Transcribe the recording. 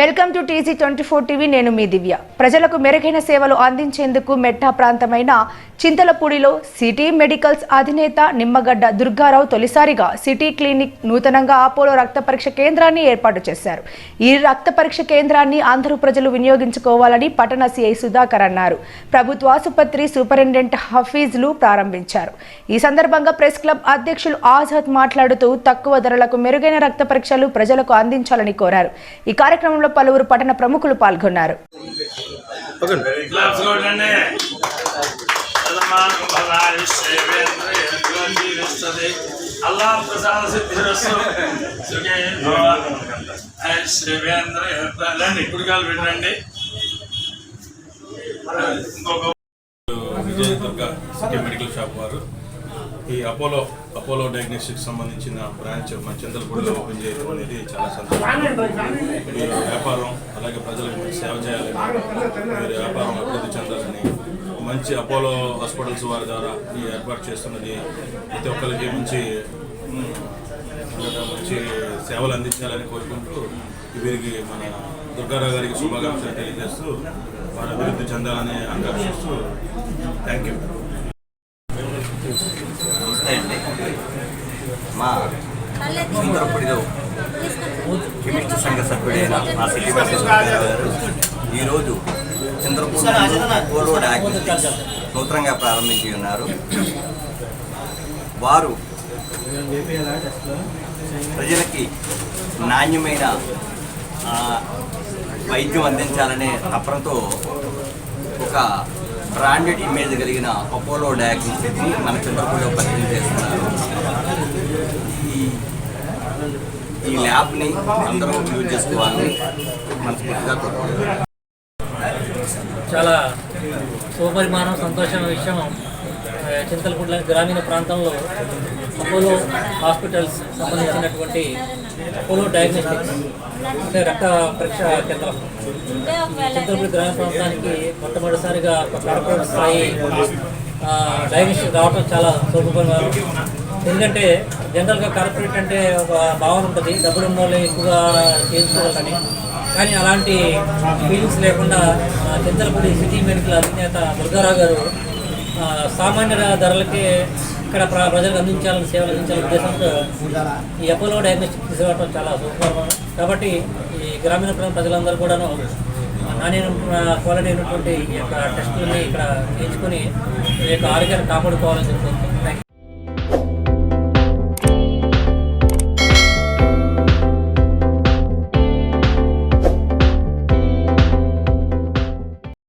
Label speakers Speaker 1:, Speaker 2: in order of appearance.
Speaker 1: Welcome to TG twenty four TV నేను మీ దివ్య. ప్రజలకు మెరుగైన సేవలు అందించేందుకు మెట్టా ప్రాంతమైన చింతలపూడిలో సిటీ మెడికల్స్ అధినేత నిమ్మగడ్డ దుర్గారావు తొలిసారిగా సిటీ క్లినిక్ నూతనంగా అపోలో రక్త పరీక్ష కేంద్రాన్ని ఏర్పాటు చేశారు. ఈ రక్త పరీక్ష కేంద్రాన్ని అందరూ ప్రజలు వినియోగించుకోవాలని పట్టణ సిఐ సుధాకర్ అన్నారు. ప్రభుత్వ ఆసుపత్రి సూపరింటెండెంట్ హఫీజ్లు ప్రారంభించారు. ఈ సందర్భంగా ప్రెస్ క్లబ్ అధ్యక్షులు ఆజాద్ మాట్లాడుతూ తక్కువ ధరలకు మెరుగైన రక్త పరీక్షలు ప్రజలకు అందించాలని కోరారు. ఈ కార్యక్రమంలో పలువురు పట్టణ ప్రముఖులు పాల్గొన్నారు.
Speaker 2: అల్లా ప్రసాద సిద్ధిరస్సు కుడికాలు పెట్టండి
Speaker 3: విజయ మెడికల్ షాప్ వారు. ఈ అపోలో అపోలో డయాగ్నోస్టిక్స్ సంబంధించిన బ్రాంచ్ మన చంద్రపూడిలో ఓపెన్ చేయడం అనేది చాలా సంతోషం. మీరు వ్యాపారం అలాగే ప్రజలకు మంచి సేవ చేయాలని మీరు వ్యాపారం అభివృద్ధి చెందాలని మంచి అపోలో హాస్పిటల్స్ వారి ద్వారా ఈ ఏర్పాటు చేస్తున్నది. ప్రతి ఒక్కరికి మంచి మంచి సేవలు అందించాలని కోరుకుంటూ వీరికి మన దుర్గారావు గారికి శుభాకాంక్షలు తెలియజేస్తూ వారు అభివృద్ధి చెందాలని ఆకాంక్షిస్తూ థ్యాంక్ యూ
Speaker 4: కెమిస్ట్ సంఘ సభ్యుడైన మా సిటీ మెడికల్ గారు ఈరోజు పోలో డయాగ్నోస్టిక్స్ నూతనంగా ప్రారంభించి ఉన్నారు. వారు ప్రజలకి నాణ్యమైన వైద్యం అందించాలనే తపనతో ఒక బ్రాండెడ్ ఇమేజ్ కలిగిన అపోలో డయాగ్నోస్టిక్ని మన చంద్రపూడిలో పరిచయం చేస్తున్నారు. ఈ ఈ ల్యాబ్ని అందరూ యూజ్ చేసుకోవాలని మనస్ఫూర్తిగా కోరుకుంటున్నాను.
Speaker 5: చాలా శుభపరిమాణం సంతోషం విషయం. చింతలపూడి గ్రామీణ ప్రాంతంలో అపోలో హాస్పిటల్స్ సంబంధించినటువంటి అపోలో డయాగ్నోస్టిక్స్ అంటే రక్త పరీక్ష కేంద్రం. చింతలపూడి గ్రామ ప్రాంతానికి మొట్టమొదటిసారిగా ఒక కార్పొరేట్ స్థాయి డయాగ్నోస్టిక్ రావడం చాలా సౌకర్యంగా ఎందుకంటే జనరల్గా కార్పొరేట్ అంటే ఒక భావన ఉంటుంది డబ్బులు ఉన్న వాళ్ళు ఎక్కువగా చేయించుకోవాలని. కానీ అలాంటి ఫీలింగ్స్ లేకుండా ఆ, చింతలపూడి సిటీ మెడికల్ అధినేత దుర్గారావు గారు సామాన్య ధరలకే ఇక్కడ ప్ర- ప్రజలకు అందించాలని సేవలు అందించాలనే ఉద్దేశంతో ఈ అపోలో డయాగ్నోస్టిక్ తీసుకురావడం చాలా శుభకరమైన కాబట్టి ఈ గ్రామీణ ప్రాంత ప్రజలందరూ కూడాను నాణ్యమైన క్వాలిటీ అయినటువంటి ఈ యొక్క టెస్టులని ఇక్కడ చేయించుకొని ఈ యొక్క ఆరోగ్యాన్ని కాపాడుకోవాలని చెప్తుంది